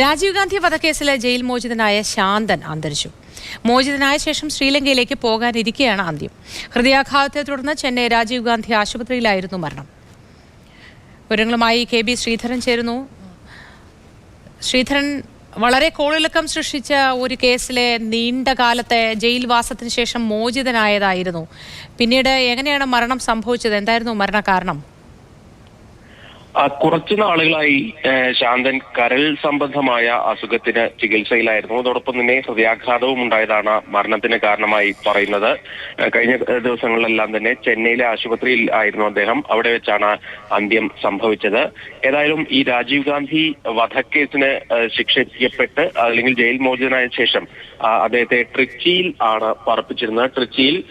രാജീവ് ഗാന്ധി വധക്കേസിലെ ജയിൽ മോചിതനായ ശാന്തൻ അന്തരിച്ചു. മോചിതനായ ശേഷം ശ്രീലങ്കയിലേക്ക് പോകാനിരിക്കെയാണ് അന്ത്യം. ഹൃദയാഘാതത്തെ തുടർന്ന് ചെന്നൈ രാജീവ് ഗാന്ധി ആശുപത്രിയിലായിരുന്നു മരണം. വിവരങ്ങളുമായി കെ ബി ശ്രീധരൻ ചേരുന്നു. ശ്രീധരൻ വളരെ കോളിളക്കം സൃഷ്ടിച്ച ഒരു കേസിലെ നീണ്ട കാലത്തെ ജയിൽവാസത്തിന് ശേഷം മോചിതനായതായിരുന്നു. പിന്നീട് എങ്ങനെയാണ് മരണം സംഭവിച്ചത്? എന്തായിരുന്നു മരണകാരണം? ആ, കുറച്ചു നാളുകളായി ശാന്തൻ കരൾ സംബന്ധമായ അസുഖത്തിന് ചികിത്സയിലായിരുന്നു. അതോടൊപ്പം തന്നെ ഹൃദയാഘാതവും ഉണ്ടായതാണ് മരണത്തിന് കാരണമായി പറയുന്നത്. കഴിഞ്ഞ ദിവസങ്ങളിലെല്ലാം തന്നെ ചെന്നൈയിലെ ആശുപത്രിയിൽ ആയിരുന്നു അദ്ദേഹം. അവിടെ വെച്ചാണ് അന്ത്യം സംഭവിച്ചത്. ഏതായാലും ഈ രാജീവ് ഗാന്ധി വധക്കേസിന് ശിക്ഷിക്കപ്പെട്ട് അല്ലെങ്കിൽ ജയിൽ മോചിതനായ ശേഷം അദ്ദേഹത്തെ ട്രിച്ചിയിൽ ആണ് പാർപ്പിച്ചിരുന്നത് ട്രിച്ചിയിൽ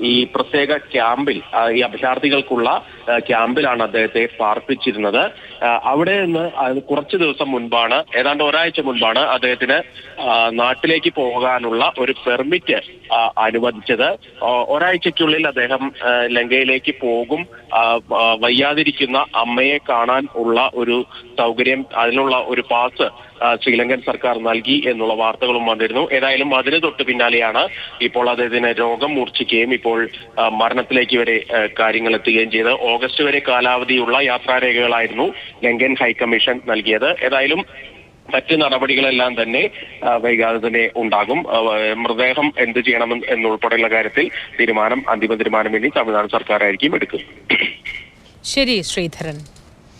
ഈ പ്രത്യേക ക്യാമ്പിൽ ഈ അഭയാർത്ഥികൾക്കുള്ള ക്യാമ്പിലാണ് അദ്ദേഹത്തെ പാർപ്പിച്ചിരുന്നത്. അവിടെ നിന്ന് കുറച്ച് ദിവസം മുൻപാണ് ഏതാണ്ട് ഒരാഴ്ച മുൻപാണ് അദ്ദേഹത്തിന് നാട്ടിലേക്ക് പോകാനുള്ള ഒരു പെർമിറ്റ് അനുവദിച്ചത്. ഒരാഴ്ചയ്ക്കുള്ളിൽ അദ്ദേഹം ലങ്കയിലേക്ക് പോകും. വയ്യാതിരിക്കുന്ന അമ്മയെ കാണാൻ ഉള്ള ഒരു സൗകര്യം അതിനുള്ള ഒരു പാസ് ശ്രീലങ്കൻ സർക്കാർ നൽകി എന്നുള്ള വാർത്തകളും വന്നിരുന്നു. ഏതായാലും അതിന് തൊട്ട് പിന്നാലെയാണ് ഇപ്പോൾ അദ്ദേഹത്തിന് രോഗം മൂർച്ഛിക്കുകയും ഇപ്പോൾ മരണത്തിലേക്ക് വരെ കാര്യങ്ങൾ എത്തുകയും ചെയ്ത് ഓഗസ്റ്റ് വരെ കാലാവധിയുള്ള യാത്രാരേഖകളായിരുന്നു. ലങ്കൻ ഹൈക്കമ്മീഷൻ നൽകിയത്. ഏതായാലും മറ്റ് നടപടികളെല്ലാം തന്നെ വൈകാതെ തന്നെ ഉണ്ടാകും. മൃതദേഹം എന്ത് ചെയ്യണം എന്നുൾപ്പെടെയുള്ള കാര്യത്തിൽ തീരുമാനം അന്തിമ തീരുമാനം ഇനി തമിഴ്നാട് സർക്കാരായിരിക്കും എടുക്കുക ശരി ശ്രീധരൻ.